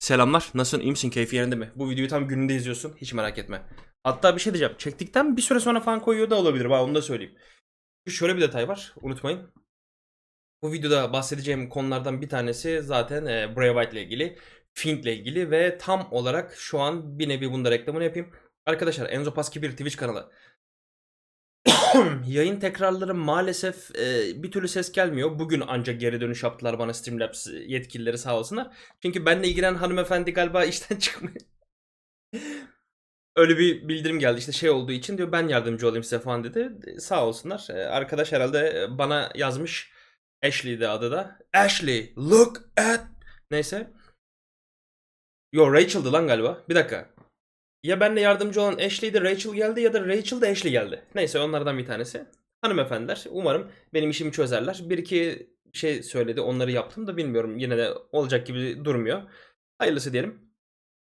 Selamlar. Nasılsın? İyi misin? Keyfi yerinde mi? Bu videoyu tam gününde izliyorsun. Hiç merak etme. Hatta bir şey diyeceğim. Çektikten bir süre sonra falan koyuyor da olabilir. Bak onu da söyleyeyim. Şöyle bir detay var. Unutmayın. Bu videoda bahsedeceğim konulardan bir tanesi zaten e, Bray ile ilgili. Fiend ile ilgili ve tam olarak şu an bir nevi bunda reklamını yapayım. Arkadaşlar Enzo Paski bir Twitch kanalı. Yayın tekrarları maalesef e, bir türlü ses gelmiyor. Bugün ancak geri dönüş yaptılar bana Streamlabs yetkilileri sağ olsunlar. Çünkü benle ilgilenen hanımefendi galiba işten çıkmıyor. Öyle bir bildirim geldi işte şey olduğu için diyor ben yardımcı olayım size falan dedi. E, Sağ olsunlar. E, Arkadaş herhalde bana yazmış. Ashley'di adı da. Ashley look at. Neyse. Yo Rachel'dı lan galiba. Bir dakika. Ya benle yardımcı olan Ashley'de Rachel geldi ya da Rachel de Ashley geldi. Neyse onlardan bir tanesi. Hanımefendiler umarım benim işimi çözerler. Bir iki şey söyledi onları yaptım da bilmiyorum yine de olacak gibi durmuyor. Hayırlısı diyelim.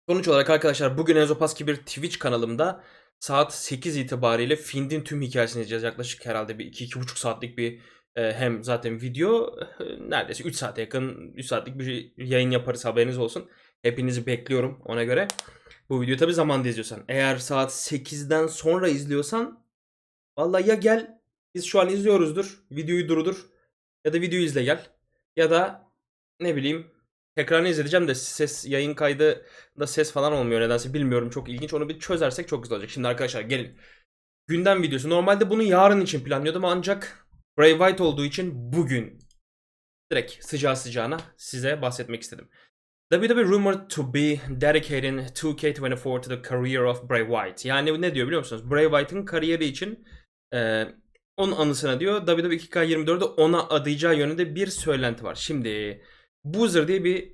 Sonuç olarak arkadaşlar bugün Enzo Paski bir Twitch kanalımda saat 8 itibariyle Find'in tüm hikayesini izleyeceğiz. Yaklaşık herhalde bir 2-2,5 saatlik bir e, hem zaten video e, neredeyse 3 saate yakın 3 saatlik bir yayın yaparız haberiniz olsun. Hepinizi bekliyorum ona göre. Bu videoyu tabi zamanda izliyorsan. Eğer saat 8'den sonra izliyorsan vallahi ya gel biz şu an izliyoruzdur. Videoyu durdur. Ya da videoyu izle gel. Ya da ne bileyim tekrarını izleyeceğim de ses yayın kaydı da ses falan olmuyor nedense bilmiyorum çok ilginç. Onu bir çözersek çok güzel olacak. Şimdi arkadaşlar gelin. Gündem videosu. Normalde bunu yarın için planlıyordum ancak Bray Wyatt olduğu için bugün direkt sıcağı sıcağına size bahsetmek istedim. WWE rumored to be dedicating 2K24 to the career of Bray Wyatt. Yani ne diyor biliyor musunuz? Bray Wyatt'ın kariyeri için e, onun anısına diyor WWE 2K24'de ona adayacağı yönünde bir söylenti var. Şimdi Boozer diye bir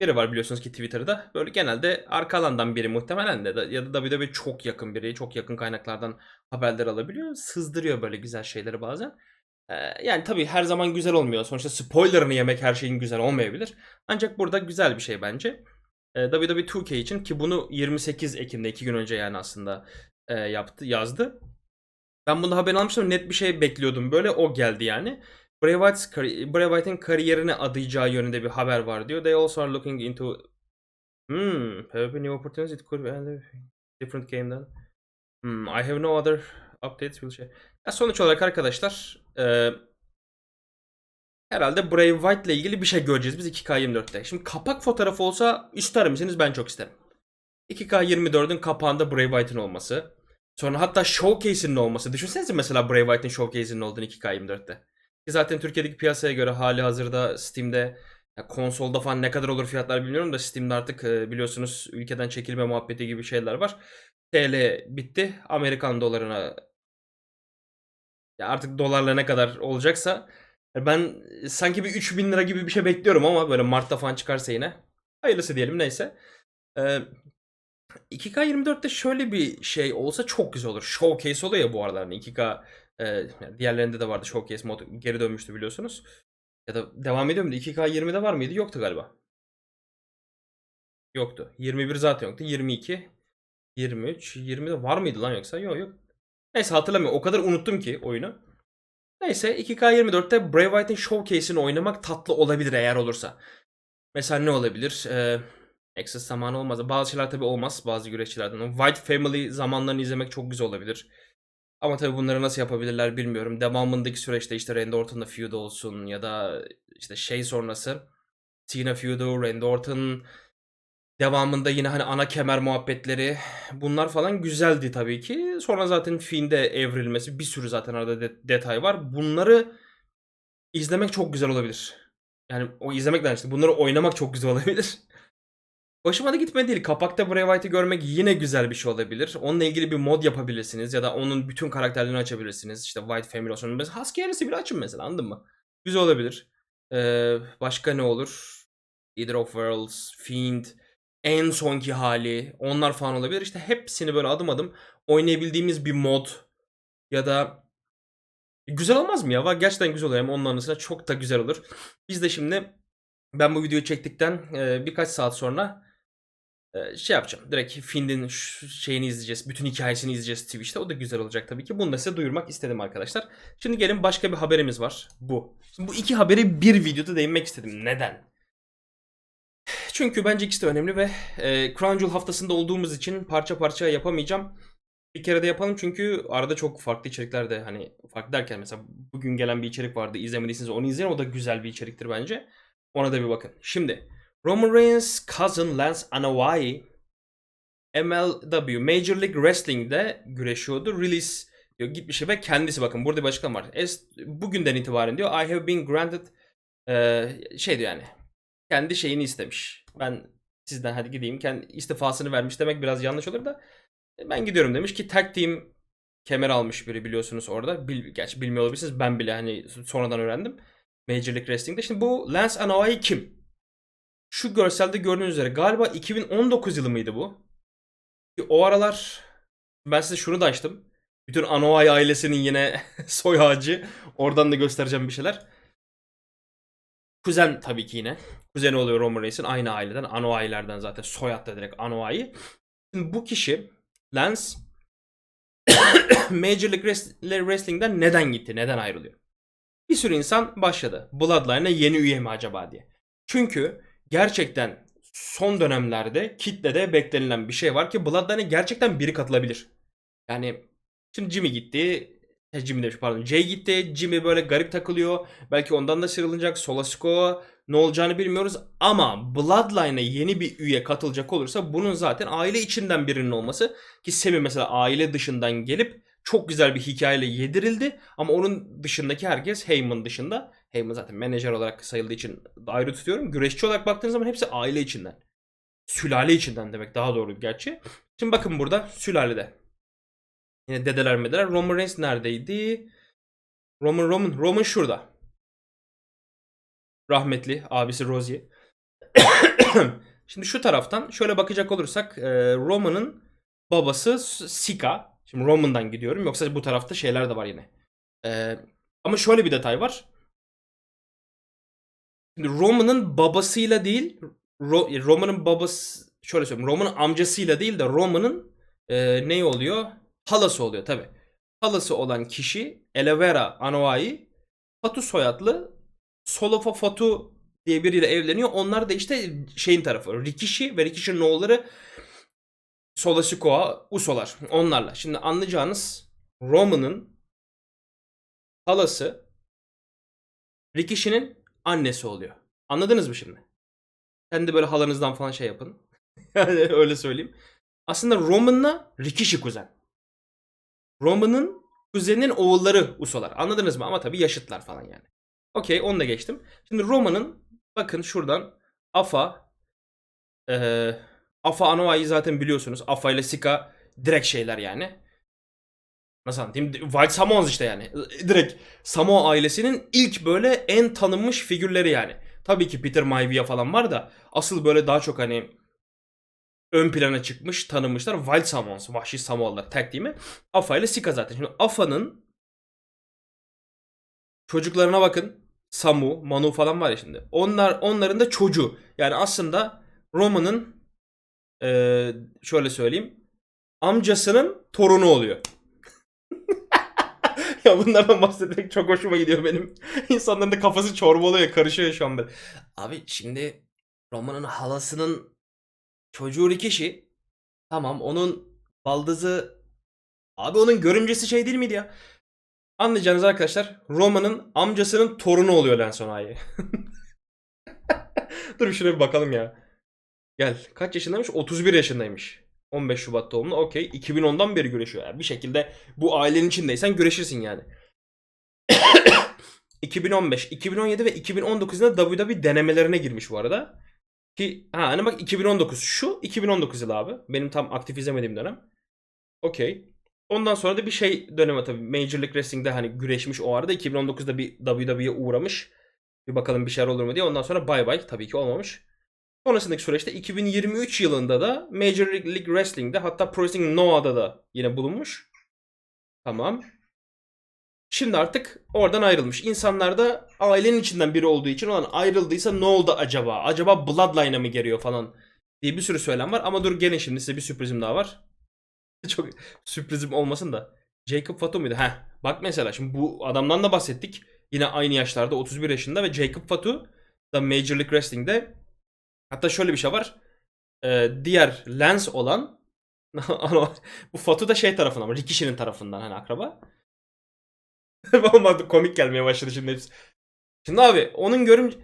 biri var biliyorsunuz ki Twitter'da. Böyle genelde arka alandan biri muhtemelen de ya da WWE çok yakın biri, çok yakın kaynaklardan haberler alabiliyor. Sızdırıyor böyle güzel şeyleri bazen. Ee, yani tabii her zaman güzel olmuyor. Sonuçta spoilerını yemek her şeyin güzel olmayabilir. Ancak burada güzel bir şey bence. Ee, WWE 2K için ki bunu 28 Ekim'de 2 gün önce yani aslında e, yaptı, yazdı. Ben bunu haberini almıştım. Net bir şey bekliyordum. Böyle o geldi yani. Bray, kari- Bray Wyatt'ın kariyerine adayacağı yönünde bir haber var diyor. They also are looking into Hmm, have new opportunities. It could be different game then. Hmm, I have no other updates. Will share. Ya sonuç olarak arkadaşlar e, herhalde Bray Wyatt ile ilgili bir şey göreceğiz biz 2K24'te. Şimdi kapak fotoğrafı olsa ister misiniz? Ben çok isterim. 2K24'ün kapağında Bray Wyatt'ın olması. Sonra hatta showcase'inin olması. Düşünsenize mesela Bray Wyatt'ın showcase'inin olduğunu 2K24'te. Ki zaten Türkiye'deki piyasaya göre hali hazırda Steam'de konsolda falan ne kadar olur fiyatlar bilmiyorum da Steam'de artık e, biliyorsunuz ülkeden çekilme muhabbeti gibi şeyler var. TL bitti. Amerikan dolarına ya artık dolarla ne kadar olacaksa ben sanki bir 3000 lira gibi bir şey bekliyorum ama böyle Mart'ta falan çıkarsa yine. Hayırlısı diyelim neyse. Ee, 2K24'te şöyle bir şey olsa çok güzel olur. Showcase oluyor ya bu aralar. Hani 2K e, diğerlerinde de vardı Showcase mod geri dönmüştü biliyorsunuz. Ya da devam ediyor muydu? 2K20'de var mıydı? Yoktu galiba. Yoktu. 21 zaten yoktu. 22, 23, 20'de var mıydı lan yoksa? Yok yok. Neyse hatırlamıyorum. O kadar unuttum ki oyunu. Neyse 2K24'te Bray Wyatt'ın showcase'ini oynamak tatlı olabilir eğer olursa. Mesela ne olabilir? Ee, Access zamanı olmaz. Bazı şeyler tabii olmaz bazı güreşçilerden. White Family zamanlarını izlemek çok güzel olabilir. Ama tabii bunları nasıl yapabilirler bilmiyorum. Devamındaki süreçte işte Randy Orton'la feud olsun ya da işte şey sonrası Cena feud'u, Randy Orton devamında yine hani ana kemer muhabbetleri bunlar falan güzeldi tabii ki. Sonra zaten Fiend'e evrilmesi bir sürü zaten arada de- detay var. Bunları izlemek çok güzel olabilir. Yani o izlemekten işte bunları oynamak çok güzel olabilir. Hoşuma da gitmedi değil. Kapakta Bray Wyatt'ı görmek yine güzel bir şey olabilir. Onunla ilgili bir mod yapabilirsiniz ya da onun bütün karakterlerini açabilirsiniz. İşte White Family olsun. Mesela Husky Harris'i bile açın mesela anladın mı? Güzel olabilir. Ee, başka ne olur? Either of Worlds, Fiend, en sonki hali onlar falan olabilir. İşte hepsini böyle adım adım oynayabildiğimiz bir mod ya da güzel olmaz mı ya? Var gerçekten güzel olur. Hem onun anısına çok da güzel olur. Biz de şimdi ben bu videoyu çektikten e, birkaç saat sonra e, şey yapacağım. Direkt Fiend'in ş- şeyini izleyeceğiz. Bütün hikayesini izleyeceğiz Twitch'te. O da güzel olacak tabii ki. Bunu da size duyurmak istedim arkadaşlar. Şimdi gelin başka bir haberimiz var. Bu. Şimdi bu iki haberi bir videoda değinmek istedim. Neden? Çünkü bence ikisi de önemli ve e, Crown Jewel haftasında olduğumuz için parça parça yapamayacağım. Bir kere de yapalım çünkü arada çok farklı içerikler de hani farklı derken mesela bugün gelen bir içerik vardı izlemediyseniz onu izleyin o da güzel bir içeriktir bence. Ona da bir bakın. Şimdi Roman Reigns cousin Lance Anoa'i MLW Major League Wrestling'de güreşiyordu. Release diyor gitmiş ve kendisi bakın burada bir açıklama var. Es, bugünden itibaren diyor I have been granted eee şey diyor yani kendi şeyini istemiş. Ben sizden hadi gideyim. Kendi istifasını vermiş demek biraz yanlış olur da e, ben gidiyorum demiş ki tag team kemer almış biri biliyorsunuz orada. Bil, gerçi bilmiyor olabilirsiniz. Ben bile hani sonradan öğrendim. Major League Wrestling'de. Şimdi bu Lance Anoa'i kim? Şu görselde gördüğünüz üzere galiba 2019 yılı mıydı bu? O aralar ben size şunu da açtım. Bütün Anoa'i ailesinin yine soy ağacı. Oradan da göstereceğim bir şeyler. Kuzen tabii ki yine. Kuzeni oluyor Roman Reigns'in aynı aileden. Anoa'ilerden zaten soyadda direkt Anoa'i. Şimdi bu kişi Lance Major League Wrest- Wrestling'den neden gitti? Neden ayrılıyor? Bir sürü insan başladı. Bloodline'a yeni üye mi acaba diye. Çünkü gerçekten son dönemlerde kitlede beklenilen bir şey var ki Bloodline'a gerçekten biri katılabilir. Yani şimdi Jimmy gitti. E, Jimmy demiş pardon. Jay gitti. Jimmy böyle garip takılıyor. Belki ondan da sıyrılacak. Solasco ne olacağını bilmiyoruz. Ama Bloodline'a yeni bir üye katılacak olursa bunun zaten aile içinden birinin olması. Ki Semi mesela aile dışından gelip çok güzel bir hikayeyle yedirildi. Ama onun dışındaki herkes Heyman dışında. Heyman zaten menajer olarak sayıldığı için ayrı tutuyorum. Güreşçi olarak baktığınız zaman hepsi aile içinden. Sülale içinden demek daha doğru gerçi. Şimdi bakın burada sülalede. Yine dedeler medeler. Roman Reigns neredeydi? Roman Roman Roman şurada. Rahmetli abisi Rosie. Şimdi şu taraftan şöyle bakacak olursak e, Roman'ın babası Sika. Şimdi Roman'dan gidiyorum. Yoksa bu tarafta şeyler de var yine. E, ama şöyle bir detay var. Şimdi Roman'ın babasıyla değil, Ro- Roman'ın babası şöyle söyleyeyim. Roman'ın amcasıyla değil de Roman'ın e, ne oluyor? Halası oluyor tabi. Halası olan kişi Elevera Anoa'i Fatu soyadlı Solofa Fatu diye biriyle evleniyor. Onlar da işte şeyin tarafı. Rikishi ve Rikishi'nin oğulları Solasikoa, Usolar. Onlarla. Şimdi anlayacağınız Roman'ın halası Rikishi'nin annesi oluyor. Anladınız mı şimdi? Kendi böyle halanızdan falan şey yapın. öyle söyleyeyim. Aslında Roman'la Rikishi kuzen. Roman'ın kuzeninin oğulları Usolar. Anladınız mı? Ama tabii yaşıtlar falan yani. Okey onu da geçtim. Şimdi Roma'nın bakın şuradan Afa eee Afa Anoa'yı zaten biliyorsunuz. Afa ile Sika direkt şeyler yani. Nasıl anlatayım? White Samoans işte yani. Direkt Samoa ailesinin ilk böyle en tanınmış figürleri yani. Tabii ki Peter Maivia falan var da asıl böyle daha çok hani ön plana çıkmış, tanınmışlar. Wild Samoans, Vahşi Samoalılar tag team'i. Afa ile Sika zaten. Şimdi Afa'nın çocuklarına bakın. Samu, Manu falan var ya şimdi. Onlar onların da çocuğu. Yani aslında Roma'nın eee, şöyle söyleyeyim amcasının torunu oluyor. ya bunlardan bahsetmek çok hoşuma gidiyor benim. İnsanların da kafası çorba oluyor, karışıyor şu an böyle. Abi şimdi Roma'nın halasının çocuğu Rikishi. Tamam onun baldızı Abi onun görümcesi şey değil miydi ya? Anlayacağınız arkadaşlar Roma'nın amcasının torunu oluyor Lensona'yı. Dur şuna bir bakalım ya. Gel. Kaç yaşındaymış? 31 yaşındaymış. 15 Şubat doğumlu. Okey. 2010'dan beri güreşiyor. Yani bir şekilde bu ailenin içindeysen güreşirsin yani. 2015, 2017 ve 2019 yılında WWE denemelerine girmiş bu arada. Ki ha hani bak 2019 şu 2019 yılı abi. Benim tam aktif izlemediğim dönem. Okey. Ondan sonra da bir şey dönemi tabii. Major League Wrestling'de hani güreşmiş o arada. 2019'da bir WWE'ye uğramış. Bir bakalım bir şeyler olur mu diye. Ondan sonra bay bay tabii ki olmamış. Sonrasındaki süreçte 2023 yılında da Major League Wrestling'de hatta Pro Wrestling Noah'da da yine bulunmuş. Tamam. Şimdi artık oradan ayrılmış. İnsanlar da ailenin içinden biri olduğu için olan ayrıldıysa ne oldu acaba? Acaba Bloodline'a mı geliyor falan diye bir sürü söylem var. Ama dur gelin şimdi size bir sürprizim daha var. Çok sürprizim olmasın da. Jacob Fatu muydu? Heh. Bak mesela şimdi bu adamdan da bahsettik. Yine aynı yaşlarda 31 yaşında ve Jacob Fatu da Major League Wrestling'de Hatta şöyle bir şey var. Ee, diğer lens olan bu Fatu da şey tarafından Rikishi'nin tarafından hani akraba. Olmadı komik gelmeye başladı şimdi hepsi. Şimdi abi onun görüm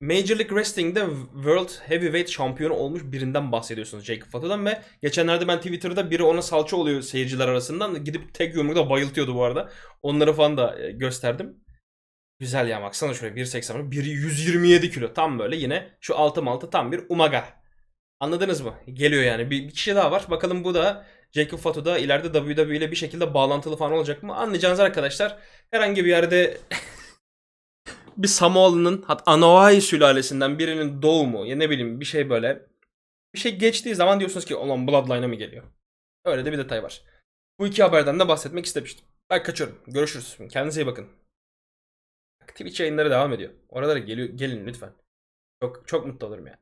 Major League Wrestling'de World Heavyweight şampiyonu olmuş birinden bahsediyorsunuz Jacob Fatu'dan ve geçenlerde ben Twitter'da biri ona salça oluyor seyirciler arasından gidip tek yumrukta bayıltıyordu bu arada. Onları falan da e, gösterdim. Güzel ya baksana şuraya 1.80 biri 127 kilo tam böyle yine şu altı maltı tam bir umaga. Anladınız mı? Geliyor yani. Bir, bir kişi daha var. Bakalım bu da Jacob Fatu da ileride WWE ile bir şekilde bağlantılı falan olacak mı? Anlayacağınız arkadaşlar. Herhangi bir yerde bir Samoalı'nın hatta Anoa'i sülalesinden birinin doğumu ya ne bileyim bir şey böyle bir şey geçtiği zaman diyorsunuz ki olan Bloodline'a mı geliyor? Öyle de bir detay var. Bu iki haberden de bahsetmek istemiştim. Ben kaçıyorum. Görüşürüz. Kendinize iyi bakın. Twitch yayınları devam ediyor. Oralara geliyor, gelin lütfen. Çok çok mutlu olurum ya.